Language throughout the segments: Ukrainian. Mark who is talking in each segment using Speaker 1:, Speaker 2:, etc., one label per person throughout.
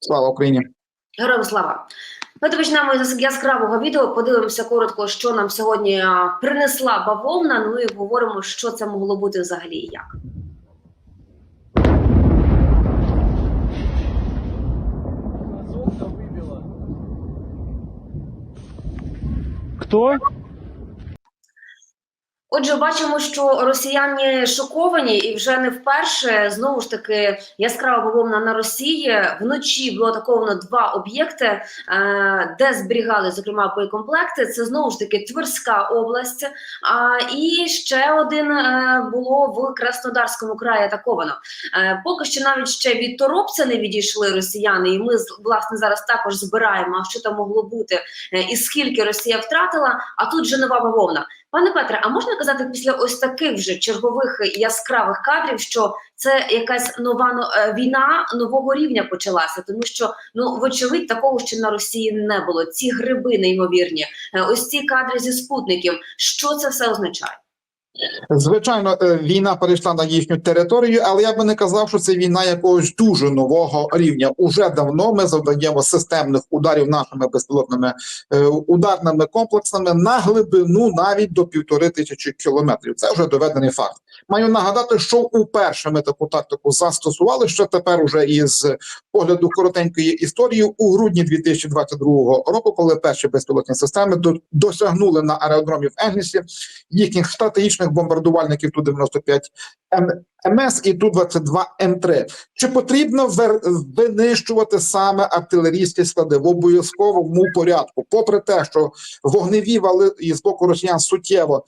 Speaker 1: Слава Україні!
Speaker 2: Героям слава! Ми почнемо з яскравого відео. Подивимося коротко, що нам сьогодні принесла бавовна. Ну і говоримо, що це могло бути взагалі і як.
Speaker 3: Кто?
Speaker 2: Отже, бачимо, що росіяни шоковані, і вже не вперше знову ж таки яскрава бавовна на Росії. Вночі було атаковано два об'єкти, е, де зберігали зокрема боєкомплекти. Це знову ж таки Тверська область. А і ще один е, було в Краснодарському краї атаковано. Е, Поки що навіть ще від Торопця не відійшли росіяни, і ми власне зараз також збираємо, що там могло бути е, і скільки Росія втратила. А тут же нова бавовна. Пане Петре, а можна казати після ось таких вже чергових яскравих кадрів, що це якась нова но- е, війна нового рівня почалася, тому що ну вочевидь такого ще на Росії не було. Ці гриби неймовірні, е, ось ці кадри зі спутників. Що це все означає?
Speaker 1: Звичайно, е, війна перейшла на їхню територію, але я би не казав, що це війна якогось дуже нового рівня. Уже давно ми завдаємо системних ударів нашими безпілотними е, ударними комплексами на глибину навіть до півтори тисячі кілометрів. Це вже доведений факт. Маю нагадати, що уперше ми таку тактику застосували. Що тепер уже із погляду коротенької історії у грудні 2022 року, коли перші безпілотні системи до- досягнули на аеродромі в Егнісі їхніх стратегічних бомбардувальників Ту-95 М- МС і Ту-22 М3. Чи потрібно винищувати саме артилерійські склади в обов'язковому порядку? Попри те, що вогневі вали з боку росіян суттєво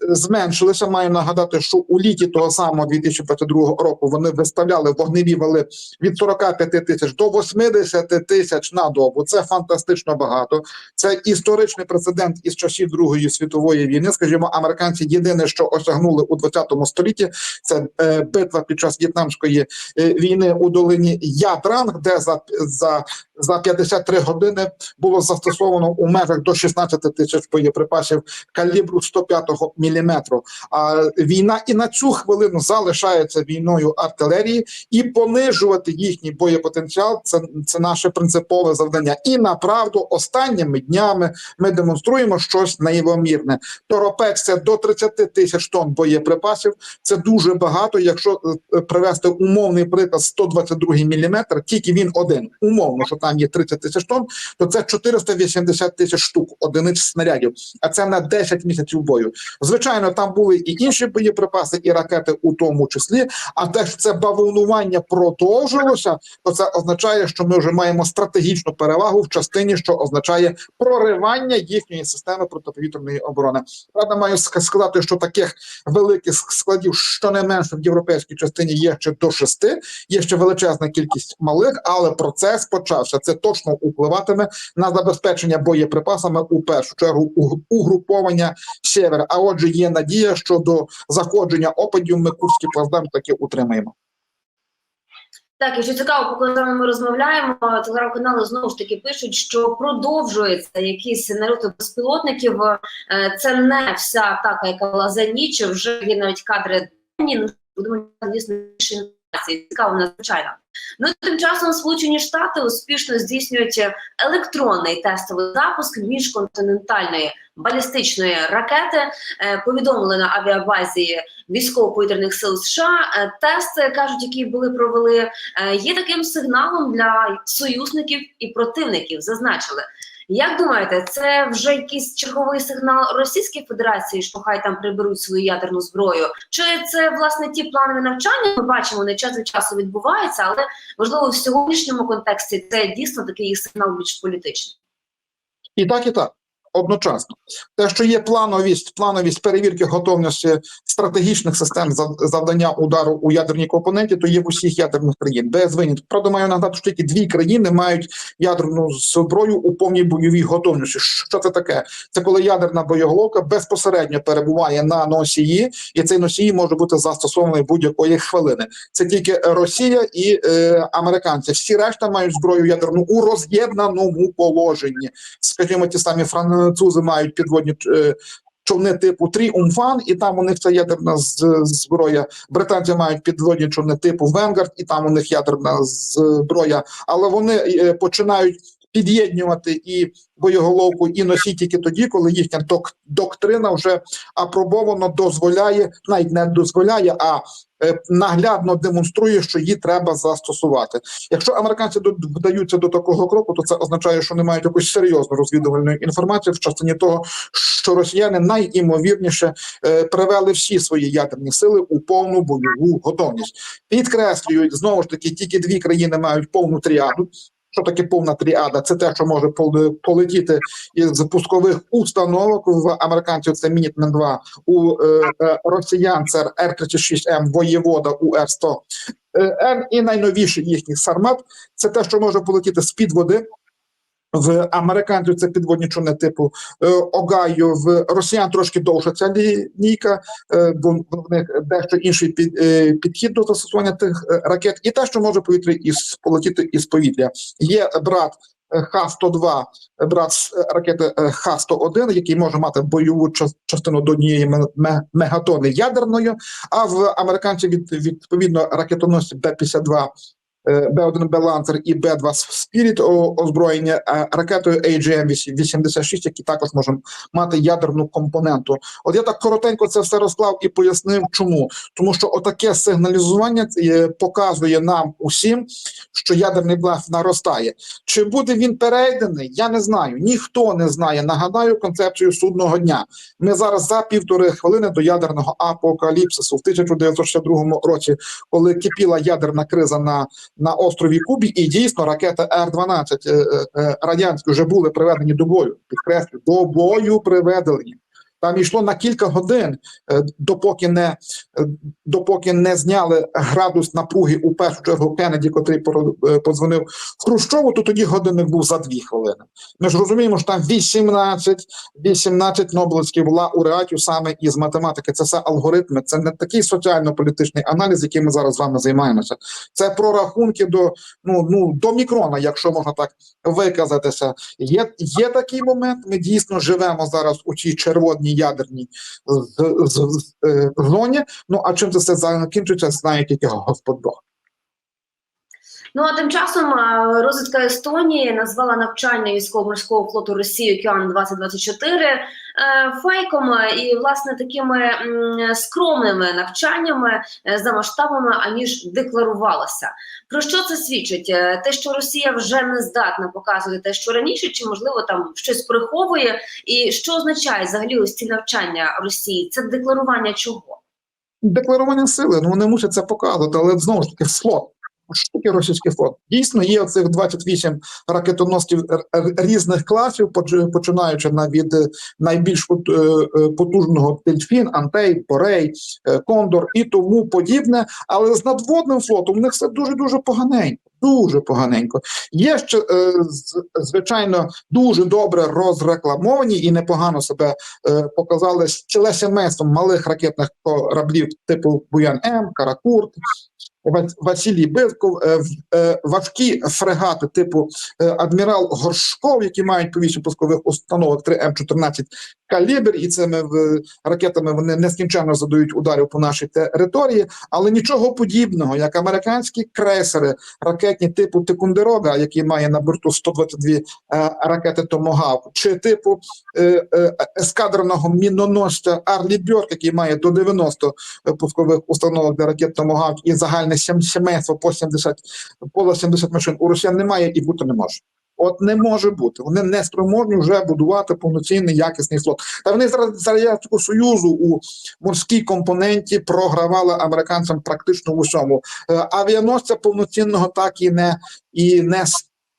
Speaker 1: зменшилися, маю нагадати, що у літі того самого 2022 року вони виставляли вогневі вали від 45 тисяч до 80 тисяч на добу. Це фантастично багато. Це історичний прецедент із часів Другої світової війни. Скажімо, американці єдине, що осягнули у 20 столітті, це е, битва під час в'єтнамської е, війни у долині Ядранг, де за, за, за 53 години було застосовано у межах до 16 тисяч боєприпасів калібру 105 міліметру. А війна і на цю хвилину залишається війною артилерії, і понижувати їхній боєпотенціал це, це наше принципове завдання. І направду останніми днями ми демонструємо щось неймовірне. Торопець це до 30 тисяч тонн боєприпасів. Це дуже багато. Якщо е, привести умовний приклад 122 міліметр, тільки він один. Умовно, що там є 30 тисяч тонн, то це 480 тисяч штук одиниць снарядів. А це на 10 місяців бою. Звичайно, там були і інші боєприпаси, і ракети у тому числі. А те, що це бавовнування продовжилося, то це означає, що ми вже маємо стратегічну перевагу в частині, що означає проривання їхньої системи протиповітряної оборони. Правда, маю сказати, що таких великих ск- складів щонайменше в європейській частині є ще до шести. Є ще величезна кількість малих, але процес почався. Це точно впливатиме на забезпечення боєприпасами у першу чергу угруповання север. А отже, є надія, що до заходження опадів ми курський плацдарм таки утримаємо.
Speaker 2: Так, і що цікаво, поки з вами ми розмовляємо, телеграм-канали знову ж таки пишуть, що продовжується якийсь нальоти безпілотників. Е, Це не вся атака, яка була за ніч. Вже є навіть кадри будемо більше інформації. Цікаво надзвичайно. Ну тим часом Сполучені Штати успішно здійснюють електронний тестовий запуск міжконтинентальної балістичної ракети. Е, Повідомили на авіабазі військово-повітряних сил США. Е, Тести кажуть, які були провели, е, є таким сигналом для союзників і противників. Зазначили. Як думаєте, це вже якийсь черговий сигнал Російської Федерації, що хай там приберуть свою ядерну зброю? Чи це власне ті планові навчання? Ми бачимо, вони час від часу відбуваються, але можливо в сьогоднішньому контексті це дійсно такий сигнал більш політичний.
Speaker 1: І так, і так. Одночасно, те, що є плановість, плановість перевірки готовності стратегічних систем зав- завдання удару у ядерній компоненті, то є в усіх ядерних країн без винятку. Правда, маю нагадати, що тільки дві країни мають ядерну зброю у повній бойовій готовності. Що це таке? Це коли ядерна боєголовка безпосередньо перебуває на носії, і цей носій може бути застосований будь-якої хвилини. Це тільки Росія і е, американці. Всі решта мають зброю ядерну у роз'єднаному положенні. Скажімо, ті самі французи мають підводні е, човни типу Тріумфан, і там у них це ядерна зброя. Британці мають підводні човни типу Венгард, і там у них ядерна зброя. Але вони е, починають під'єднувати і боєголовку, і носій тільки тоді, коли їхня док- доктрина вже апробовано дозволяє, навіть не дозволяє, а е, наглядно демонструє, що її треба застосувати. Якщо американці вдаються до такого кроку, то це означає, що не мають якоїсь серйозної розвідувальної інформації в частині того, що росіяни найімовірніше е, привели всі свої ядерні сили у повну бойову готовність. Підкреслюють знову ж таки, тільки дві країни мають повну тріаду. Що таке повна тріада? Це те, що може полетіти із пускових установок в американців. Це Мінітмен 2 у е, е, росіян. Це Р-36М воєвода у Р-100 Н і найновіший їхній сармат. Це те, що може полетіти з під води. В американців це підводні човни типу е, Огайо, в росіян трошки довша ця лінійка, е, бо в них дещо інший під, е, підхід до застосування тих ракет, і те, що може повітря із полетіти із повітря. Є брат е, Х-102, е, брат ракети е, Х-101, який може мати бойову час- частину до однієї ме- ме- мегатони ядерною, а в американців від, відповідно ракетоносці Б-52 е, Б-1 Б-Ланцер і Б-2 Спіріт озброєння е, ракетою AGM-86, які також можуть мати ядерну компоненту. От я так коротенько це все розклав і пояснив, чому. Тому що отаке сигналізування е, показує нам усім, що ядерний блеф наростає. Чи буде він перейдений? Я не знаю. Ніхто не знає. Нагадаю концепцію судного дня. Ми зараз за півтори хвилини до ядерного апокаліпсису в 1962 році, коли кипіла ядерна криза на, на острові Кубі, і дійсно ракети Р-12 е, е, е, радянські вже були приведені до бою. Підкреслю, до бою приведені. Там йшло на кілька годин, е, допоки не е, допоки не зняли градус напруги у першу чергу Кеннеді, котрий е, подзвонив Хрущову, то тоді годинник був за дві хвилини. Ми ж розуміємо, що там 18, 18 нобелівських лауреатів саме із математики. Це все алгоритми, це не такий соціально-політичний аналіз, яким ми зараз з вами займаємося. Це прорахунки до ну ну до мікрона, якщо можна так виказатися. Є, є такий момент. Ми дійсно живемо зараз у цій червоній ядерній з, з, з, е, зоні. Ну а чим це все закінчиться, знає тільки Господь Бог.
Speaker 2: Ну а тим часом розвідка Естонії назвала навчання військово-морського флоту Росії Океан 2024 е, фейком е, і власне такими скромними навчаннями е, за масштабами, аніж декларувалося. Про що це свідчить? Те, що Росія вже не здатна показувати те, що раніше, чи можливо там щось приховує, і що означає взагалі ось ці навчання Росії? Це декларування чого?
Speaker 1: Декларування сили, ну вони мусять це показувати, але знову ж таки флот. Що таке російський флот? Дійсно, є оцих 28 ракетоносців різних класів, починаючи на від е, найбільш е, е, потужного Дельфін, Антей, Порей, Кондор і тому подібне. Але з надводним флотом у них все дуже дуже поганенько. Дуже поганенько. Є ще звичайно дуже добре розрекламовані і непогано себе показали ціле сімейство малих ракетних кораблів типу Буян М, Каракурт, Василій Бивков, е, е, важкі фрегати типу е, Адмірал Горшков, які мають по вісім пускових установок 3 М14 калібр, і цими ракетами вони нескінченно задають ударів по нашій території, але нічого подібного, як американські крейсери, ракетні типу Тикундерога, який має на борту 122 е, ракети Томогавк, чи типу ескадреного міноносця Арлі Бьорк, який має до 90 пускових установок для ракет Томогавк і загальне сім- сімейство по 70, поло 70 машин у росіян немає і бути не може. От не може бути. Вони не спроможні вже будувати повноцінний якісний флот. Та вони зараз за радянського союзу у морській компоненті програвали американцям практично в усьому. Е, Авіаносця повноцінного так і не і не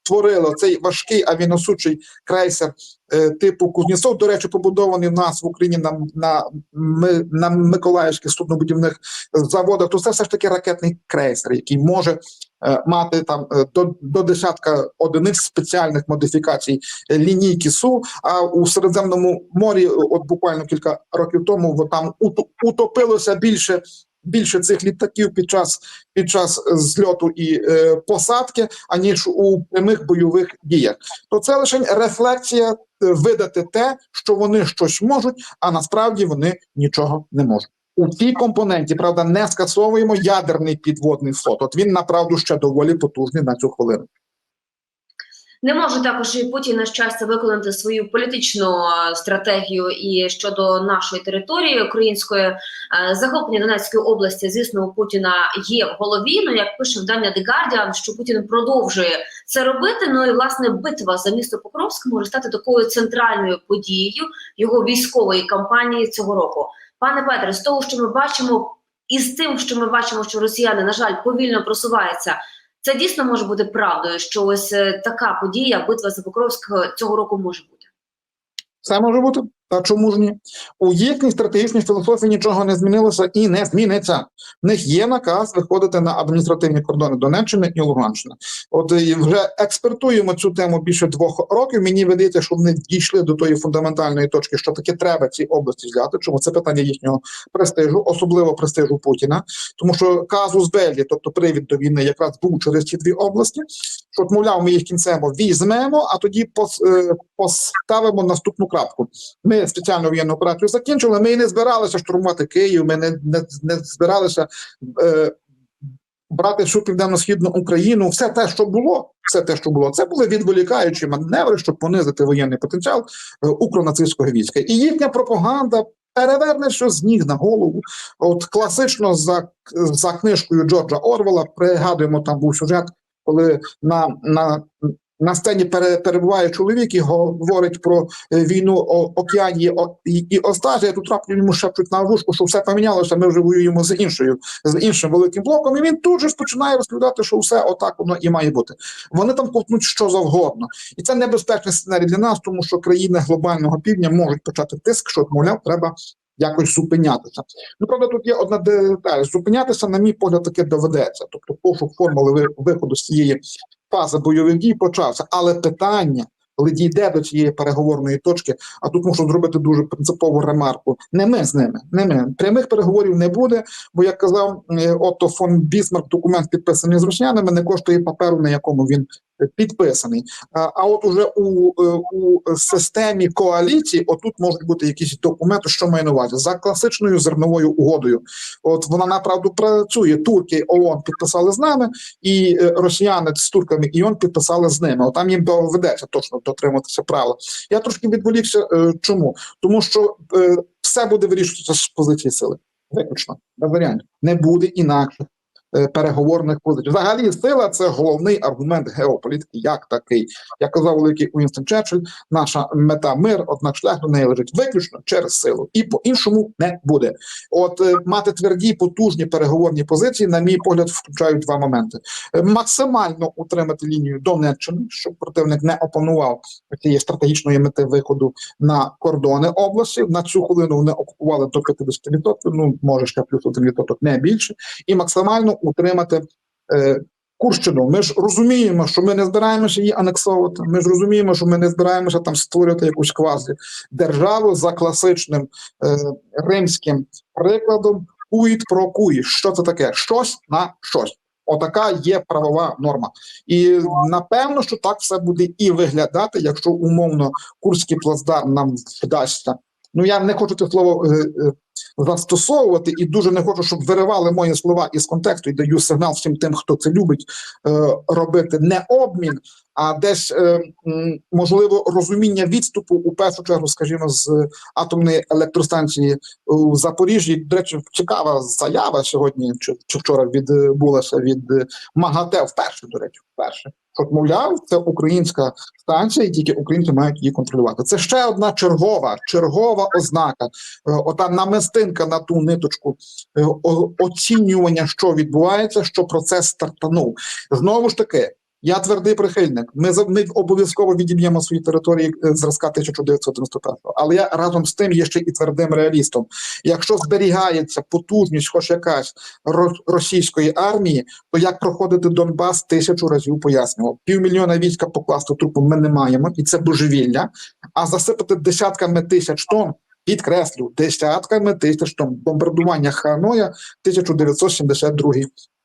Speaker 1: створили. Цей важкий авіаносучий крейсер е, типу Кузнєцов, до речі, побудований в нас в Україні на, на, Ми- на Миколаївських суднобудівних заводах. То це все ж таки ракетний крейсер, який може е, мати там е, до, до десятка одиниць спеціальних модифікацій лінійки СУ. А у Середземному морі, от буквально кілька років тому, там утопилося більше. Більше цих літаків під час під час зльоту і е, посадки, аніж у прямих бойових діях. То це лише рефлексія е, видати те, що вони щось можуть, а насправді вони нічого не можуть. У цій компоненті, правда, не скасовуємо ядерний підводний флот. От він направду ще доволі потужний на цю хвилину.
Speaker 2: Не може також і Путін на щастя виконати свою політичну е, стратегію і щодо нашої території української Е, захоплення Донецької області. Звісно, у Путіна є в голові. Ну як пише видання The Guardian, що Путін продовжує це робити. Ну і власне битва за місто Покровськ може стати такою центральною подією його військової кампанії цього року. Пане Петре, з того, що ми бачимо, і з тим, що ми бачимо, що росіяни на жаль повільно просуваються. Це дійсно може бути правдою, що ось е, така подія, битва за Покровськ е, цього року може бути.
Speaker 1: Це може бути. Та чому ж ні? У їхній стратегічній філософії нічого не змінилося і не зміниться. В них є наказ виходити на адміністративні кордони Донеччини і Луганщини. От і вже експертуємо цю тему більше двох років. Мені видається, що вони дійшли до тої фундаментальної точки, що таки треба ці області взяти. Чому це питання їхнього престижу, особливо престижу Путіна, тому що казус Беллі, тобто привід до війни, якраз був через ці дві області. Що мовляв, ми їх кінцево візьмемо, а тоді е, поставимо наступну крапку. Ми спеціальну воєнну операцію закінчили. Ми і не збиралися штурмувати Київ. Ми не, не, не збиралися е, брати всю південно-східну Україну. Все те, що було, все те, що було, це були відволікаючі маневри, щоб понизити воєнний потенціал е, укронацистського війська. І їхня пропаганда. Переверне що з ніг на голову. От класично за, за книжкою Джорджа Орвела пригадуємо, там був сюжет, коли на, на, на сцені пере, перебуває чоловік і говорить про е, війну океані і, і Остазія. Тут раптом йому шепчуть на вушку, що все помінялося. Ми вже воюємо з іншою, з іншим великим блоком. І він тут же ж починає розповідати, що все отак воно і має бути. Вони там ковтнуть що завгодно, і це небезпечний сценарій для нас, тому що країни глобального півдня можуть почати тиск, що мовляв, треба. Якось зупинятися. Ну правда, тут є одна деталь. Зупинятися, на мій погляд, таки доведеться. Тобто, пошук формули ви- виходу з цієї фази бойових дій почався. Але питання, коли дійде до цієї переговорної точки, а тут можу зробити дуже принципову ремарку. Не ми з ними, не ми прямих переговорів не буде. Бо як казав е, Отто фон Бісмарк, документ підписаний з росіянами, не коштує паперу, на якому він підписаний. А, от уже у, е, у системі коаліції, отут можуть бути якісь документи, що має на увазі за класичною зерновою угодою. От вона направду працює. Турки ООН підписали з нами, і е, росіяни з турками і ООН підписали з ними. От там їм доведеться точно дотриматися правил. Я трошки відволікся. е, Чому? Тому що все буде вирішуватися з позиції сили. Виключно без варіантів. Не буде інакше переговорних позицій. Взагалі, сила це головний аргумент геополітики, як такий. Як казав великий Уінстон Черчилль, наша мета мир, однак шлях до неї лежить виключно через силу, і по-іншому не буде. От е, мати тверді, потужні переговорні позиції, на мій погляд, включають два моменти: Е, максимально утримати лінію Донеччини, щоб противник не опанував цієї стратегічної мети виходу на кордони області. На цю хвилину вони окупували до 50%, ну може ще плюс один відсоток, не більше, і максимально утримати. Е, Курщину, ми ж розуміємо, що ми не збираємося її анексовувати. Ми ж розуміємо, що ми не збираємося там створювати якусь квазі державу за класичним е, римським прикладом. Куїт про куї. Що це таке? Щось на щось. Отака є правова норма. І напевно, що так все буде і виглядати, якщо умовно курський плацдарм нам вдасться. Ну я не хочу це слово е, е, застосовувати, і дуже не хочу, щоб виривали мої слова із контексту і даю сигнал всім тим, хто це любить е, робити не обмін, а десь е, можливо розуміння відступу у першу чергу, скажімо, з атомної електростанції у Запоріжжі. До речі, цікава заява сьогодні чи, чи вчора відбулася від МАГАТЕ вперше, до речі, вперше. От, мовляв, це українська станція, і тільки українці мають її контролювати. Це ще одна чергова, чергова ознака, е, ота намистинка на ту ниточку е, оцінювання, що відбувається, що процес стартанув. Знову ж таки, я твердий прихильник. Ми ми обов'язково відіб'ємо свої території е, зразка 1991-го. Але я разом з тим є ще і твердим реалістом. Якщо зберігається потужність, хоч якась ро- російської армії, то як проходити Донбас тисячу разів пояснював. Півмільйона війська покласти трупом ми не маємо, і це божевілля. А засипати десятками тисяч тонн підкреслю, десятками тисяч тонн бомбардування Ханоя 1972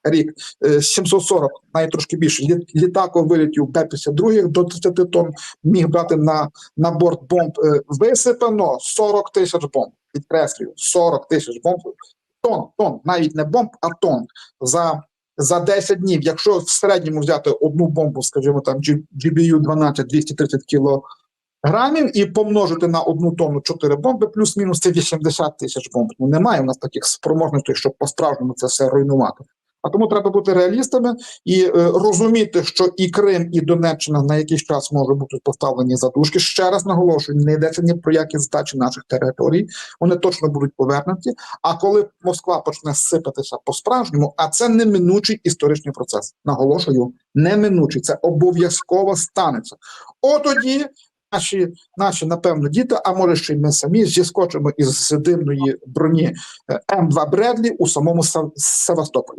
Speaker 1: рік. Е, 740, навіть трошки більше, лі- літако вилітів Б-52 до 30 тонн, міг брати на, на борт бомб. Е, Висипано 40 тисяч бомб. Підкреслюю, 40 тисяч бомб. Тон, тон, навіть не бомб, а тон. За, за 10 днів, якщо в середньому взяти одну бомбу, скажімо там GBU 12 230 кілограмів і помножити на одну тонну 4 бомби, плюс-мінус це 80 тисяч бомб. Ну немає у нас таких спроможностей, щоб по-справжньому це все руйнувати. А тому треба бути реалістами і е, розуміти, що і Крим, і Донеччина на якийсь час можуть бути поставлені задушки. Ще раз наголошую, не йдеться ні про які здачі наших територій. Вони точно будуть повернуті. А коли Москва почне сипатися по-справжньому, а це неминучий історичний процес. Наголошую, неминучий. Це обов'язково станеться. Отоді. Наші, наші, напевно, діти, а може ще й ми самі зіскочимо із дивної броні е, М2 Бредлі у самому Сев- Севастополі.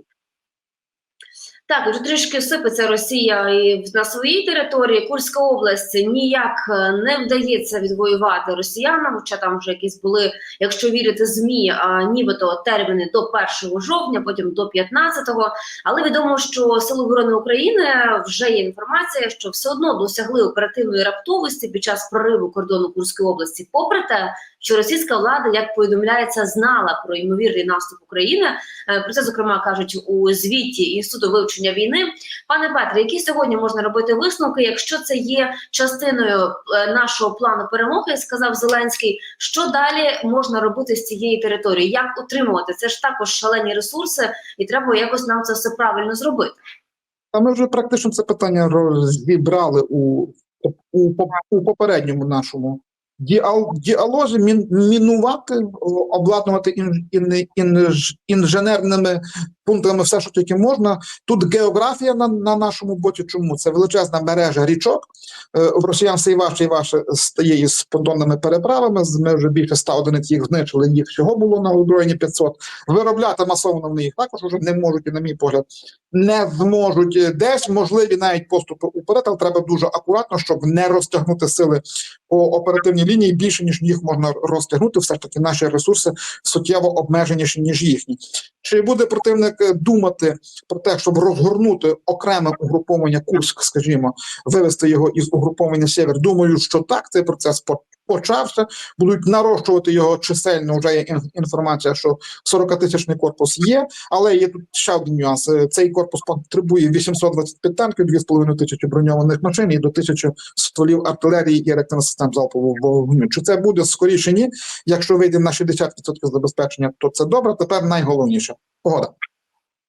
Speaker 2: Так, вже трішки сипеться Росія і на своїй території. Курська область ніяк е, не вдається відвоювати росіянам. Хоча там вже якісь були, якщо вірити змі, а, нібито терміни до 1 жовтня, потім до 15-го. Але відомо, що Сили оборони України вже є інформація, що все одно досягли оперативної раптовості під час прориву кордону Курської області, попри те, що російська влада, як повідомляється, знала про ймовірний наступ України. Е, Про це зокрема кажуть у звіті інституту вивчення війни. Пане Петре, які сьогодні можна робити висновки, якщо це є частиною е, нашого плану перемоги, сказав Зеленський. Що далі можна робити з цієї території? Як утримувати? Це ж також шалені ресурси, і треба якось нам це все правильно зробити.
Speaker 1: А ми вже практично це питання розібрали у, у, у попередньому нашому діал, діалозі. Мін, мінувати, обладнувати ін, ін, інж, інженерними пунктами все, що тільки можна. Тут географія на, на нашому боці. Чому це величезна мережа річок? Е, росіян все і важче і важче стає із понтонними переправами. Ми вже більше ста одиниць їх знищили. Їх всього було на озброєнні 500. Виробляти масово вони їх також уже не можуть, і на мій погляд, не зможуть десь можливі навіть поступи уперед, але треба дуже акуратно, щоб не розтягнути сили по оперативній лінії більше ніж їх можна розтягнути. Все ж таки наші ресурси суттєво обмеженіші ніж їхні. Чи буде противник е, думати про те, щоб розгорнути окреме угруповання Курськ, скажімо, вивести його із угруповання Сєвєр? Думаю, що так цей процес почався. Будуть нарощувати його чисельно. Вже є інформація, що 40-тисячний корпус є, але є тут ще один нюанс. Е, Цей корпус потребує 825 танків, 2,5 тисячі броньованих машин і до тисячі стволів артилерії і реактивних систем залпового вогню. Чи це буде скоріше? Ні. Якщо вийде на 60% забезпечення, то це добре. Тепер найголовніше погода.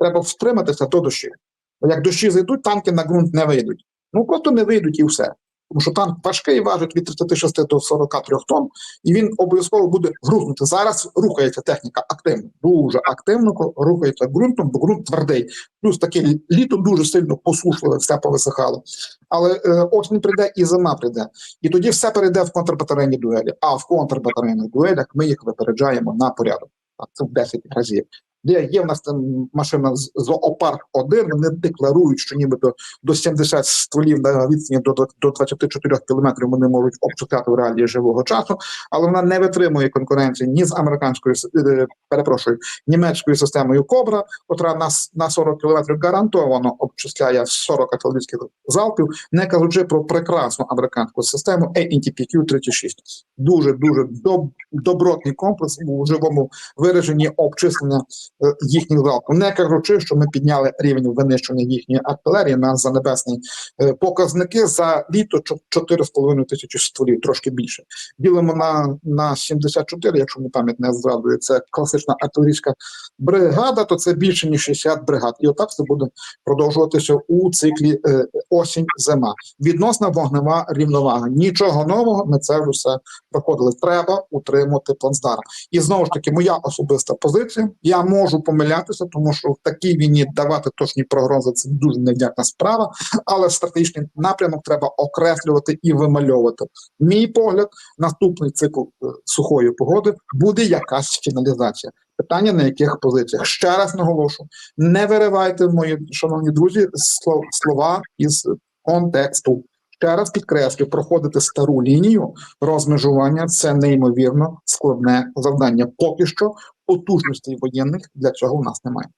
Speaker 1: Треба втриматися до дощів. Бо Як дощі зайдуть, танки на ґрунт не вийдуть. Ну просто не вийдуть і все. Тому що танк важкий, важить від 36 до 43 тонн, і він обов'язково буде грузнути. Зараз рухається техніка активно, дуже активно рухається ґрунтом, бо ґрунт твердий. Плюс таке лі- літо дуже сильно посушливе, все повисихало. Але е, осінь прийде і зима прийде. І тоді все перейде в контрбатарейні дуелі. А в контрбатарейних дуелях ми їх випереджаємо на порядок. Так, це в 10 разів. Де є в нас там машина з зоопарк 1 вони декларують, що нібито до 70 стволів на відстані до, до, до 24 кілометрів вони можуть обчисляти в реалії живого часу, але вона не витримує конкуренції ні з американською е, перепрошую, німецькою системою Кобра, котра на, на 40 кілометрів гарантовано обчисляє 40 артилерійських залпів, не кажучи про прекрасну американську систему ANTPQ-36. Дуже дуже доб, добротний комплекс у живому вираженні обчислення е, їхніх залпів. Не кажучи, що ми підняли рівень винищення їхньої артилерії на занебесні е, показники за літо чо- 4,5 тисячі стволів, трошки більше. Ділимо на, на 74, якщо мені пам'ять не зрадує, це класична артилерійська бригада, то це більше ніж 60 бригад. І отак це буде продовжуватися у циклі е, осінь-зима. Відносна вогнева рівновага. Нічого нового, ми це вже все проходили. Треба утримувати плацдарм. І знову ж таки, моя особиста позиція. Я можу помилятися, тому що в такій війні давати точні прогнози це дуже невдячна справа, але стратегічний напрямок треба окреслювати і вимальовувати. Мій погляд, наступний цикл е, сухої погоди буде якась фіналізація. Питання на яких позиціях ще раз наголошу: не виривайте мої шановні друзі слов- слова із контексту. Ще раз підкреслю, проходити стару лінію розмежування це неймовірно складне завдання. Поки що потужностей воєнних для цього в нас немає.